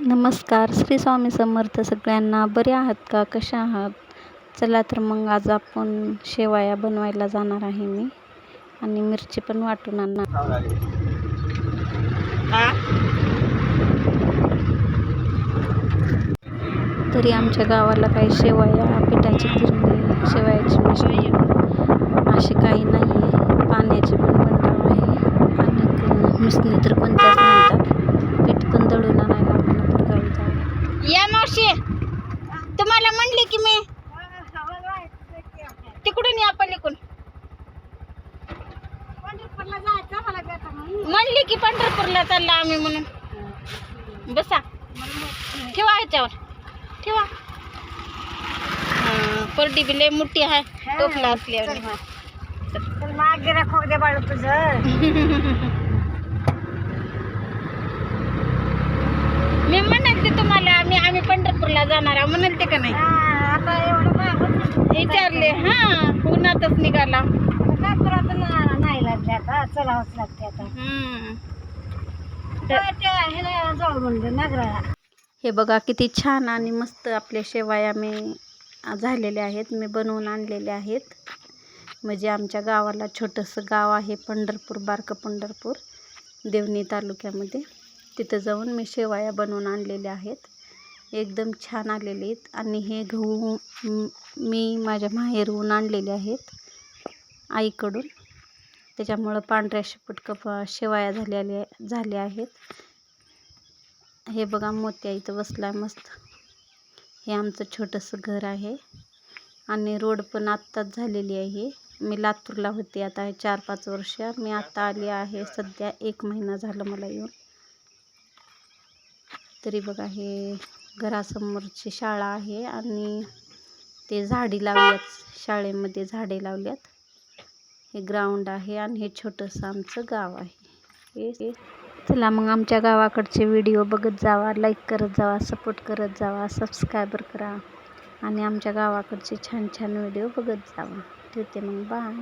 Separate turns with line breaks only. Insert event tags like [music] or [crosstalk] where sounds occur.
नमस्कार. श्री स्वामी समर्थ सगळ्यांना. बरे आहात का? कशा आहात? चला तर मग आज आपण शेवाया बनवायला जाणार आहे मी. आणि मिरची पण वाटून आणणार. तरी आमच्या गावाला काही शेवया पिठाची तिरणी शेवयाची मिसळी असे काही नाही आहे पाण्याचे पण बंडाव आहे. आणि मिसणी तर कोणत्याच
म्हणतात म्हणली की पंढरपूरला चालला आम्ही म्हणून. बसा. ठेवा ह्याच्यावर. ठेवा. परडी बी लय मोठी आहे. टोपला असल्यावर.
मागे राखू दे बाळ तुझं. [laughs]
मी म्हणाल ते तुम्हाला आम्ही आम्ही पंढरपूरला जाणार आहे म्हणाल ते का नाही?
आता एवढं
विचारले हा उन्हातच निघाला.
लागले आता चलावंच लागते आता.
हम्म.
तर ते ह्याला जाऊ म्हणलं नगराला.
हे बघा किती छान आणि मस्त आपल्या शेवया मी झालेले आहेत. मी बनवून आणलेले आहेत. म्हणजे आमच्या गावाला छोटंसं गाव आहे पंढरपूर बारकं पंढरपूर देवणी तालुक्यामध्ये. तिथं जाऊन मी शेवया बनवून आणलेल्या आहेत. एकदम छान आलेले आहेत. आणि हे गहू म- मी माझ्या माहेरहून आणलेले आहेत आईकडून. त्याच्यामुळं पांढऱ्या शिपट कप शेवाया झालेल्या झाल्या आहेत. हे बघा मोत्या इथं बसला आहे मस्त. हे आमचं छोटंसं घर आहे. आणि रोड पण आत्ताच झालेली आहे. मी लातूरला होते आता चार पाच वर्ष. मी आत्ता आली आहे सध्या एक महिना झालं मला येऊन. तरी बघा हे घरासमोरची शाळा आहे आणि ते झाडी लावल्यात. शाळेमध्ये झाडे लावल्यात. हे ग्राउंड आहे आणि हे छोटंसं आमचं गाव आहे. चला मग आमच्या गावाकडचे व्हिडिओ बघत जावा लाईक करत जावा सपोर्ट करत जावा सबस्क्रायबर करा आणि आमच्या गावाकडचे छान छान व्हिडिओ बघत जावा. ठेवते मग बाय